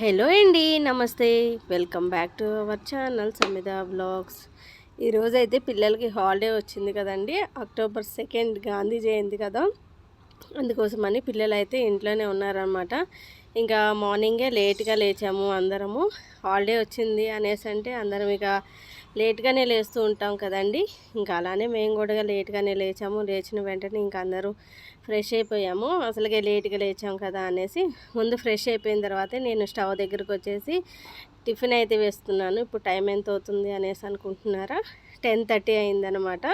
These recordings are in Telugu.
హలో అండి నమస్తే. Welcome back to our channel Samitha vlogs. ఈరోజు అయితే పిల్లలకి హాలిడే వచ్చింది కదండి అక్టోబర్ సెకండ్ గాంధీ జయంతి కదా. అందుకోసమని పిల్లలు అయితే ఇంట్లోనే ఉన్నారనమాట ఇంకా మార్నింగే లేట్గా లేచాము అందరము. హాలిడే వచ్చింది అనేసి అంటే అందరం ఇక లేట్గానే లేస్తూ ఉంటాం కదండి. ఇంకా అలానే మేము కూడా లేట్గానే లేచాము. లేచిన వెంటనే ఇంకా అందరూ ఫ్రెష్ అయిపోయాము. అసలుగా లేట్గా లేచాం కదా అనేసి ముందు ఫ్రెష్ అయిపోయిన తర్వాతే నేను స్టవ్ దగ్గరకు వచ్చేసి టిఫిన్ అయితే వేస్తున్నాను. ఇప్పుడు టైం ఎంత అవుతుంది అనేసి అనుకుంటున్నారా? టెన్ థర్టీ అయిందనమాట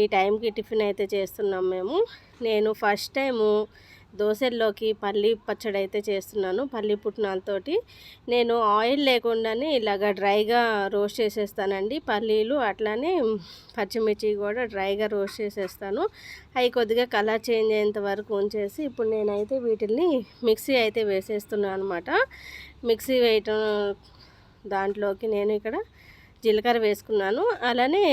ఈ టైంకి టిఫిన్ అయితే చేస్తున్నాం మేము. నేను ఫస్ట్ టైము దోశల్లోకి పల్లి పచ్చడి అయితే చేస్తున్నాను. పల్లి పుట్నాలతోటి నేను ఆయిల్ లేకుండానే ఇలాగ డ్రైగా రోస్ట్ చేసేస్తానండి. పల్లీలు అట్లానే పచ్చిమిర్చి కూడా డ్రైగా రోస్ట్ చేసేస్తాను. అవి కొద్దిగా కలర్ చేంజ్ అయ్యేంత వరకు ఉంచేసి ఇప్పుడు నేనైతే వీటిని మిక్సీ అయితే వేసేస్తున్నాను అనమాట మిక్సీ వేయటం దాంట్లోకి నేను ఇక్కడ జీలకర్ర వేసుకున్నాను. అలానే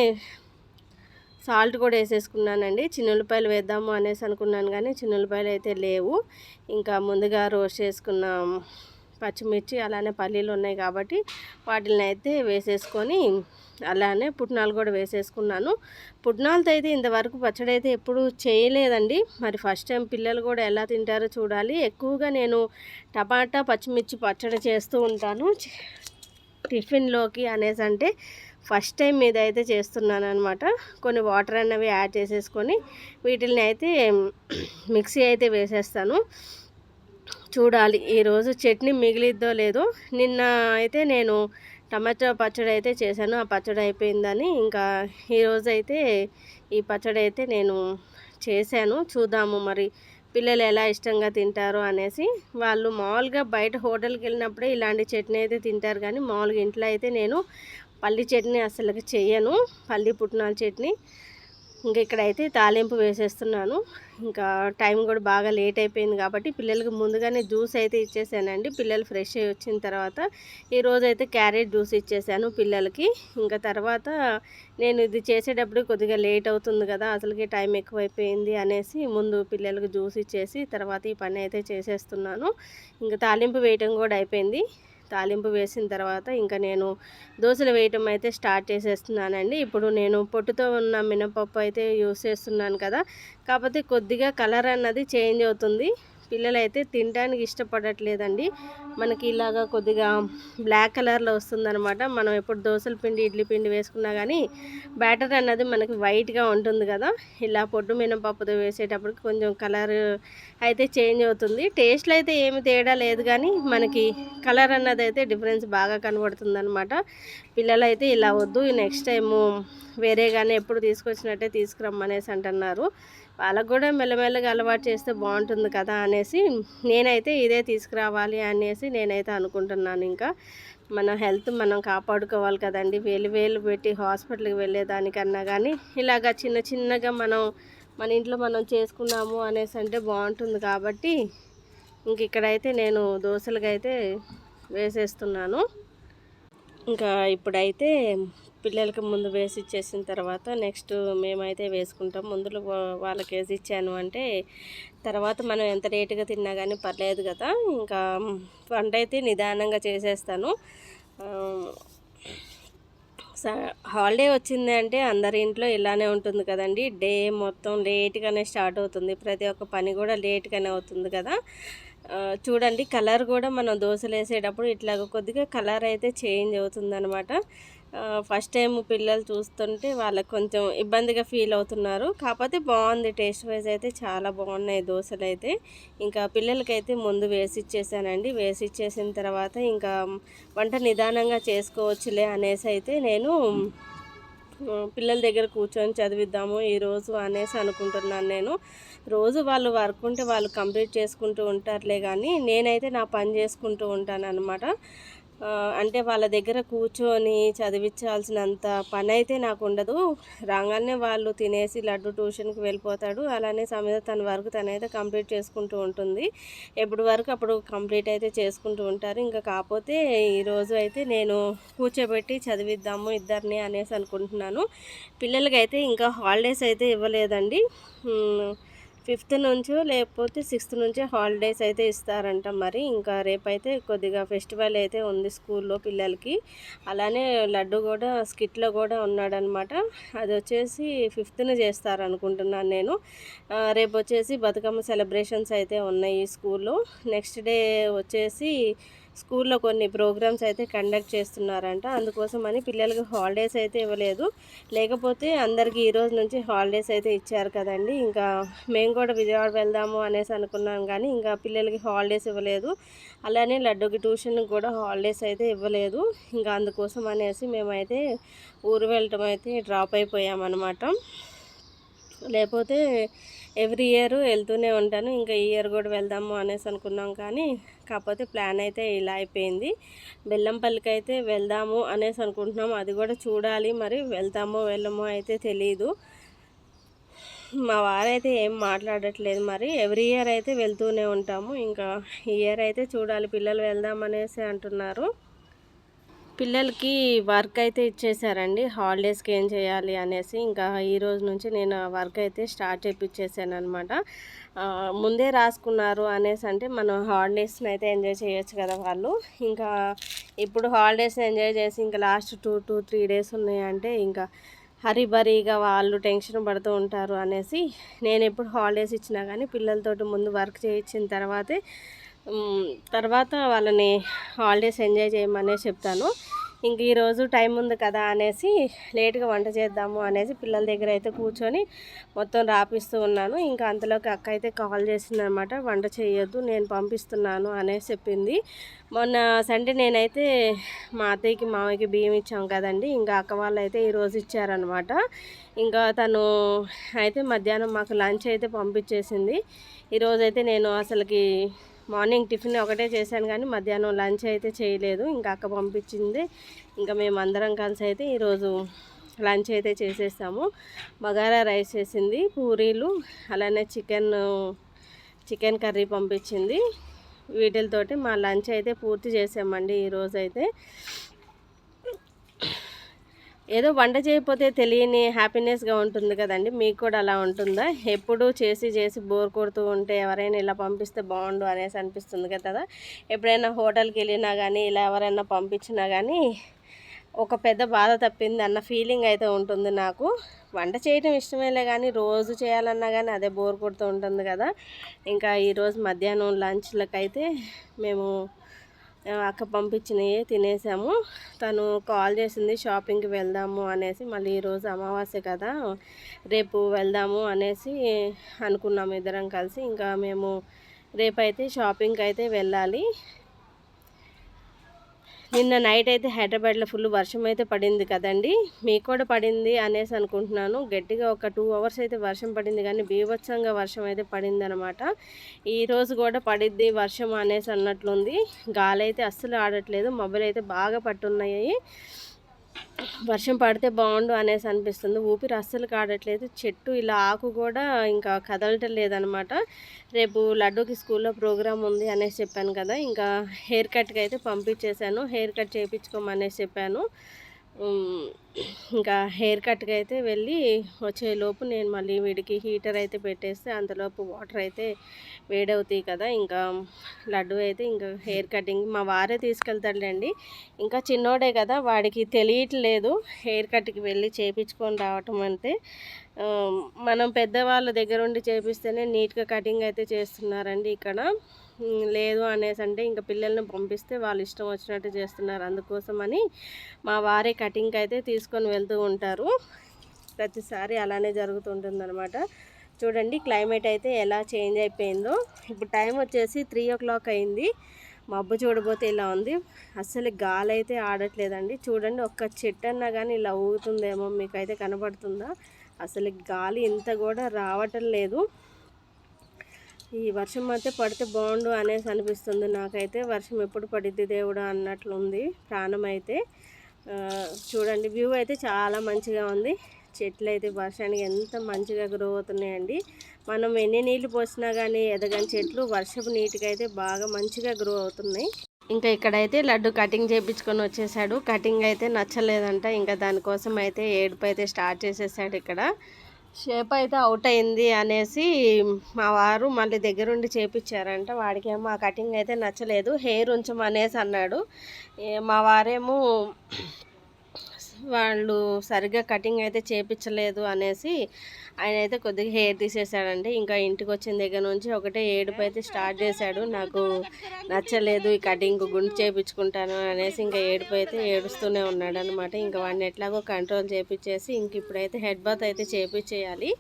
సాల్ట్ కూడా వేసేసుకున్నానండి. చిన్నులపాయలు వేద్దాము అనేసి అనుకున్నాను కానీ చిన్నులపాయలు అయితే లేవు. ఇంకా ముందుగా రోస్ట్ చేసుకున్న పచ్చిమిర్చి అలానే పల్లీలు ఉన్నాయి కాబట్టి వాటిని అయితే వేసేసుకొని అలానే పుట్నాలు కూడా వేసేసుకున్నాను. పుట్నాలతో అయితే ఇంతవరకు పచ్చడి అయితే ఎప్పుడు చేయలేదండి. మరి ఫస్ట్ టైం పిల్లలు కూడా ఎలా తింటారో చూడాలి. ఎక్కువగా నేను టమాటా పచ్చిమిర్చి పచ్చడి చేస్తూ ఉంటాను. టిఫిన్లోకి అనేసి అంటే ఫస్ట్ టైం మీద అయితే చేస్తున్నాను అనమాట కొన్ని వాటర్ అన్నవి యాడ్ చేసేసుకొని వీటిని అయితే మిక్సీ అయితే వేసేస్తాను. చూడాలి ఈరోజు చట్నీ మిగిలిద్దో లేదో. నిన్న అయితే నేను టమాటో పచ్చడి అయితే చేశాను ఆ పచ్చడి అయిపోయిందని. ఇంకా ఈరోజు అయితే ఈ పచ్చడి అయితే నేను చేశాను. చూద్దాము మరి పిల్లలు ఎలా ఇష్టంగా తింటారు అనేసి. వాళ్ళు మామూలుగా బయట హోటల్కి వెళ్ళినప్పుడే ఇలాంటి చట్నీ అయితే తింటారు కానీ మామూలుగా ఇంట్లో అయితే నేను పల్లి చట్నీ అసలు చేయను పల్లి పుట్నాల చట్నీ. ఇంకా ఇక్కడైతే తాలింపు వేసేస్తున్నాను. ఇంకా టైం కూడా బాగా లేట్ అయిపోయింది కాబట్టి పిల్లలకి ముందుగానే జ్యూస్ అయితే ఇచ్చేసానండి. పిల్లలు ఫ్రెష్ అయ్యి వచ్చిన తర్వాత ఈరోజు అయితే క్యారెట్ జ్యూస్ ఇచ్చేసాను పిల్లలకి. ఇంకా తర్వాత నేను ఇది చేసేటప్పుడు కొద్దిగా లేట్ అవుతుంది కదా అసలుకి టైం ఎక్కువైపోయింది అనేసి ముందు పిల్లలకు జ్యూస్ ఇచ్చేసి తర్వాత ఈ పని అయితే చేసేస్తున్నాను. ఇంకా తాలింపు వేయటం కూడా అయిపోయింది. తాలింపు వేసిన తర్వాత ఇంకా నేను దోశలు వేయటం అయితే స్టార్ట్ చేసేస్తున్నానండి. ఇప్పుడు నేను పొట్టుతో ఉన్న మినపప్పు అయితే యూస్ చేస్తున్నాను కదా. కాకపోతే కొద్దిగా కలర్ అన్నది చేంజ్ అవుతుంది. పిల్లలైతే తినడానికి ఇష్టపడట్లేదండి. మనకి ఇలాగా కొద్దిగా బ్లాక్ కలర్లో వస్తుందనమాట మనం ఎప్పుడు దోశల పిండి ఇడ్లీ పిండి వేసుకున్నా కానీ బ్యాటర్ అన్నది మనకి వైట్గా ఉంటుంది కదా. ఇలా పొట్టు మినపప్పుతో వేసేటప్పటికి కొంచెం కలర్ అయితే చేంజ్ అవుతుంది. టేస్ట్లో అయితే ఏమి తేడా లేదు కానీ మనకి కలర్ అన్నది అయితే డిఫరెన్స్ బాగా కనబడుతుంది అనమాట పిల్లలు అయితే ఇలా వద్దు నెక్స్ట్ టైము వేరేగానే ఎప్పుడు తీసుకొచ్చినట్టే తీసుకురమ్మనేసి అంటున్నారు. వాళ్ళకు కూడా మెల్లమెల్లగా అలవాటు చేస్తే బాగుంటుంది కదా అనేసి నేనైతే ఇదే తీసుకురావాలి అనేసి నేనైతే అనుకుంటున్నాను ఇంకా. మన హెల్త్ మనం కాపాడుకోవాలి కదండి. వేలు వేలు పెట్టి హాస్పిటల్కి వెళ్ళేదానికన్నా కానీ ఇలాగ చిన్న చిన్నగా మనం మన ఇంట్లో మనం చేసుకున్నాము అనేసి అంటే బాగుంటుంది కాబట్టి ఇంక ఇక్కడైతే నేను దోశలుగా అయితే వేసేస్తున్నాను. ఇంకా ఇప్పుడైతే పిల్లలకి ముందు వేసి ఇచ్చేసిన తర్వాత నెక్స్ట్ మేమైతే వేసుకుంటాం. ముందులో వాళ్ళకి వేసి ఇచ్చాను అంటే తర్వాత మనం ఎంత లేటుగా తిన్నా కానీ పర్లేదు కదా ఇంకా వంట అయితే నిదానంగా చేసేస్తాను. హాలిడే వచ్చింది అంటే అందరి ఇంట్లో ఇలానే ఉంటుంది కదండి. డే మొత్తం లేట్గానే స్టార్ట్ అవుతుంది. ప్రతి ఒక్క పని కూడా లేట్గానే అవుతుంది కదా. చూడండి కలర్ కూడా మనం దోశలు వేసేటప్పుడు ఇట్లాగ కొద్దిగా కలర్ అయితే చేంజ్ అవుతుంది అనమాట ఫస్ట్ టైం పిల్లలు చూస్తుంటే వాళ్ళకి కొంచెం ఇబ్బందిగా ఫీల్ అవుతున్నారు. కాకపోతే బాగుంది టేస్ట్ వైజ్ అయితే చాలా బాగున్నాయి దోశలు అయితే ఇంకా పిల్లలకైతే ముందు వేసి ఇచ్చేసానండి వేసి ఇచ్చేసిన తర్వాత ఇంకా వంట నిదానంగా చేసుకోవచ్చులే అనేసి అయితే నేను పిల్లల దగ్గర కూర్చొని చదివిద్దాము ఈరోజు అనేసి అనుకుంటున్నాను నేను. రోజు వాళ్ళు వర్క్ ఉంటే వాళ్ళు కంప్లీట్ చేసుకుంటూ ఉంటారులే కానీ నేనైతే నా పని చేసుకుంటూ ఉంటాను అనమాట అంటే వాళ్ళ దగ్గర కూర్చొని చదివించాల్సినంత పని అయితే నాకు ఉండదు రాగానే వాళ్ళు తినేసి లడ్డు ట్యూషన్కి వెళ్ళిపోతాడు. అలానే సమేత తన వరకు తనైతే కంప్లీట్ చేసుకుంటూ ఉంటుంది. ఎప్పుడు వరకు అప్పుడు కంప్లీట్ అయితే చేసుకుంటూ ఉంటారు. ఇంకా కాకపోతే ఈరోజు అయితే నేను కూర్చోబెట్టి చదివిద్దాము ఇద్దరిని అనేసి అనుకుంటున్నాను. పిల్లలకైతే ఇంకా హాలిడేస్ అయితే ఇవ్వలేదండి. ఫిఫ్త్ నుంచి లేకపోతే సిక్స్త్ నుంచి హాలిడేస్ అయితే ఇస్తారంట మరి. ఇంకా రేపైతే కొద్దిగా ఫెస్టివల్ అయితే ఉంది స్కూల్లో పిల్లలకి. అలానే లడ్డు కూడా స్కిట్లో కూడా ఉన్నాడనమాట. అది వచ్చేసి ఫిఫ్త్న చేస్తారనుకుంటున్నాను నేను. రేపు వచ్చేసి బతుకమ్మ సెలబ్రేషన్స్ అయితే ఉన్నాయి స్కూల్లో. నెక్స్ట్ డే వచ్చేసి స్కూల్లో కొన్ని ప్రోగ్రామ్స్ అయితే కండక్ట్ చేస్తున్నారంట. అందుకోసం అని పిల్లలకి హాలిడేస్ అయితే ఇవ్వలేదు. లేకపోతే అందరికీ ఈరోజు నుంచి హాలిడేస్ అయితే ఇచ్చారు కదండి. ఇంకా మేము కూడా విజయవాడ వెళ్దాము అనేసి అనుకున్నాం కానీ ఇంకా పిల్లలకి హాలిడేస్ ఇవ్వలేదు. అలానే లడ్డుకి ట్యూషన్కి కూడా హాలిడేస్ అయితే ఇవ్వలేదు. ఇంకా అందుకోసం అనేసి మేమైతే ఊరు వెళ్ళటం అయితే డ్రాప్ అయిపోయామన్నమాట. లేకపోతే ఎవ్రీ ఇయర్ వెళ్తూనే ఉంటాను. ఇంకా ఈ ఇయర్ కూడా వెళ్దాము అనేసి అనుకున్నాం కానీ కాకపోతే ప్లాన్ అయితే ఇలా అయిపోయింది. బెల్లంపల్లికి అయితే వెళ్దాము అనేసి అనుకుంటున్నాం. అది కూడా చూడాలి. మరి వెళ్తామో వెళ్ళమో అయితే తెలియదు మా వారైతే ఏం మాట్లాడట్లేదు. మరి ఎవ్రీ ఇయర్ అయితే వెళ్తూనే ఉంటాము. ఇంకా ఈ ఇయర్ అయితే చూడాలి. పిల్లలు వెళ్దాం అనేసి అంటున్నారు. పిల్లలకి వర్క్ అయితే ఇచ్చేసారండి. హాలిడేస్కి ఏం చేయాలి అనేసి ఇంకా ఈ రోజు నుంచి నేను వర్క్ అయితే స్టార్ట్ చేయించేసాను అనమాట ముందే రాసుకున్నారు అనేసి అంటే మనం హాలిడేస్ని అయితే ఎంజాయ్ చేయొచ్చు కదా వాళ్ళు. ఇంకా ఇప్పుడు హాలిడేస్ని ఎంజాయ్ చేసి ఇంకా last two two three days ఉన్నాయంటే ఇంకా హరిబరిగా వాళ్ళు టెన్షన్ పడుతూ ఉంటారు అనేసి నేను ఎప్పుడు హాలిడేస్ ఇచ్చినా కానీ పిల్లలతోటి ముందు వర్క్ చేయించిన తర్వాతే తర్వాత వాళ్ళని హాలిడేస్ ఎంజాయ్ చేయమనే చెప్తాను. ఇంక ఈరోజు టైం ఉంది కదా అనేసి లేట్గా వంట చేద్దాము అనేసి పిల్లల దగ్గర అయితే కూర్చొని మొత్తం రాపిస్తూ ఉన్నాను. ఇంకా అంతలోకి అక్క అయితే కాల్ చేసింది అనమాట వంట చేయొద్దు నేను పంపిస్తున్నాను అనేసి చెప్పింది. మొన్న సండే నేనైతే మా అత్తయ్యకి మామయ్యకి బియ్యం ఇచ్చాం కదండి. ఇంకా అక్క వాళ్ళు అయితే ఈరోజు ఇచ్చారనమాట. ఇంకా తను అయితే మధ్యాహ్నం మాకు లంచ్ అయితే పంపించేసింది. ఈరోజైతే నేను అసలుకి మార్నింగ్ టిఫిన్ ఒకటే చేశాను కానీ మధ్యాహ్నం లంచ్ అయితే చేయలేదు. ఇంకా అక్క పంపించింది. ఇంకా మేము అందరం కలిసి అయితే ఈరోజు లంచ్ అయితే చేసేసాము. బగారా రైస్ చేసింది పూరీలు అలానే చికెన్ చికెన్ కర్రీ పంపించింది. వీటితోటి మా లంచ్ అయితే పూర్తి చేసామండి ఈరోజు అయితే ఏదో వంట చేయకపోతే తెలియని హ్యాపీనెస్గా ఉంటుంది కదండి. మీకు కూడా అలా ఉంటుందా? ఎప్పుడు చేసి చేసి బోర్ కొడుతూ ఉంటే ఎవరైనా ఇలా పంపిస్తే బాగుండు అనేసి అనిపిస్తుంది కదా ఎప్పుడైనా హోటల్కి వెళ్ళినా కానీ ఇలా ఎవరైనా పంపించినా కానీ ఒక పెద్ద బాధ తప్పింది అన్న ఫీలింగ్ అయితే ఉంటుంది నాకు. వంట చేయటం ఇష్టమేలే కానీ రోజు చేయాలన్నా కానీ అదే బోర్ కొడుతూ ఉంటుంది కదా. ఇంకా ఈరోజు మధ్యాహ్నం లంచ్లకైతే మేము అక్క పంపించినవి తినేసాము. తను కాల్ చేసింది షాపింగ్కి వెళ్దాము అనేసి మళ్ళీ ఈరోజు అమావాస్య కదా రేపు వెళ్దాము అనేసి అనుకున్నాము ఇద్దరం కలిసి. ఇంకా మేము రేపైతే షాపింగ్కి అయితే వెళ్ళాలి. నిన్న నైట్ అయితే హైదరాబాద్లో ఫుల్ వర్షం అయితే పడింది కదండి. మీకు కూడా పడింది అనేసి అనుకుంటున్నాను. గట్టిగా ఒక టూ అవర్స్ అయితే వర్షం పడింది కానీ బీభత్సంగా వర్షం అయితే పడింది అనమాట ఈరోజు కూడా పడిద్ది వర్షం అనేసి అన్నట్లుంది. గాలి అయితే అస్సలు ఆడట్లేదు. మొబైల్ అయితే బాగా పట్టున్నాయి. వర్షం పడితే బాగుండు అనేసి అనిపిస్తుంది. ఊపిరి అస్సలు కాడట్లేదు. చెట్టు ఇలా ఆకు కూడా ఇంకా కదలటం లేదనమాట. రేపు లడ్డూకి స్కూల్లో ప్రోగ్రామ్ ఉంది అనేసి చెప్పాను కదా. ఇంకా హెయిర్ కట్కి అయితే పంపించేశాను. హెయిర్ కట్ చేయించుకోమనేసి చెప్పాను. ఇంకా హెయిర్ కట్కి అయితే వెళ్ళి వచ్చేలోపు నేను మళ్ళీ వీడికి హీటర్ అయితే పెట్టేస్తే అంతలోపు వాటర్ అయితే వేడవుతాయి కదా. ఇంకా లడ్డు అయితే ఇంకా హెయిర్ కటింగ్ మా వారే తీసుకెళ్తాడులేండి. ఇంకా చిన్నోడే కదా వాడికి తెలియట్లేదు హెయిర్ కట్కి వెళ్ళి చేయించుకొని రావటం అంటే. మనం పెద్దవాళ్ళ దగ్గర ఉండి చేపిస్తేనే నీట్గా కటింగ్ అయితే చేస్తున్నారండి ఇక్కడ. లేదు అనేసి అంటే ఇంకా పిల్లల్ని పంపిస్తే వాళ్ళు ఇష్టం వచ్చినట్టు చేస్తున్నారు అందుకోసం అని మా వారే కటింగ్కి అయితే తీసుకొని వెళ్తూ ఉంటారు. ప్రతిసారి అలానే జరుగుతుంటుంది అనమాట చూడండి క్లైమేట్ అయితే ఎలా చేంజ్ అయిపోయిందో. ఇప్పుడు టైం వచ్చేసి త్రీ ఓ క్లాక్ అయింది. మబ్బు చూడబోతే ఇలా ఉంది. అస్సలు గాలి అయితే ఆడట్లేదండి. చూడండి ఒక్క చెట్టు అన్నా కానీ ఇలా ఊగుతుందేమో మీకైతే కనబడుతుందా? అసలు గాలి ఇంత కూడా రావటం లేదు. ఈ వర్షం అయితే పడితే బాగుండు అనేసి అనిపిస్తుంది. నాకైతే వర్షం ఎప్పుడు పడిద్ది దేవుడు అన్నట్లుంది ప్రాణం అయితే చూడండి వ్యూ అయితే చాలా మంచిగా ఉంది. చెట్లు అయితే వర్షానికి ఎంత మంచిగా గ్రో అవుతున్నాయండి. మనం ఎన్ని నీళ్ళు పోసినా కానీ ఎదగని చెట్లు వర్షపు నీటికి అయితే బాగా మంచిగా గ్రో అవుతున్నాయి. ఇంకా ఇక్కడైతే లడ్డు కటింగ్ చేయించుకొని వచ్చేసాడు. కటింగ్ అయితే నచ్చలేదంట. ఇంకా దానికోసం అయితే ఏడుపు అయితే స్టార్ట్ చేసేసాడు ఇక్కడ. షేప్ అయితే అవుట్ అయింది అనేసి మా వారు మళ్ళీ దగ్గరుండి చేపించారంట. వాడికేమో ఆ కటింగ్ అయితే నచ్చలేదు. హెయిర్ ఉంచమనేసి అన్నాడు. మా వారేమో వాళ్ళు సరిగ్గా కటింగ్ అయితే చేపించలేదు అనేసి ఆయన అయితే కొద్దిగా హెయిర్ తీసేసాడండి ఇంకా ఇంటికి వచ్చిన దగ్గర నుంచి ఒకటే ఏడుపు అయితే స్టార్ట్ చేశాడు. నాకు నచ్చలేదు ఈ కటింగ్ గుండు చేపించుకుంటాను అనేసి ఇంకా ఏడుపు అయితే ఏడుస్తూనే ఉన్నాడు అనమాట ఇంకా వాడిని ఎట్లాగో కంట్రోల్ చేపించేసి ఇంక ఇప్పుడైతే హెడ్ బాత్ అయితే చేపించేయాలి.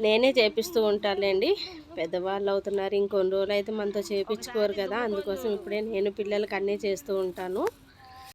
నేనే చేపిస్తూ ఉంటానులేండి. పెద్దవాళ్ళు అవుతున్నారు ఇంకొన్ని రోజులు అయితే మనతో చేపించుకోరు కదా. అందుకోసం ఇప్పుడే నేను పిల్లలకి అన్నీ చేస్తూ ఉంటాను.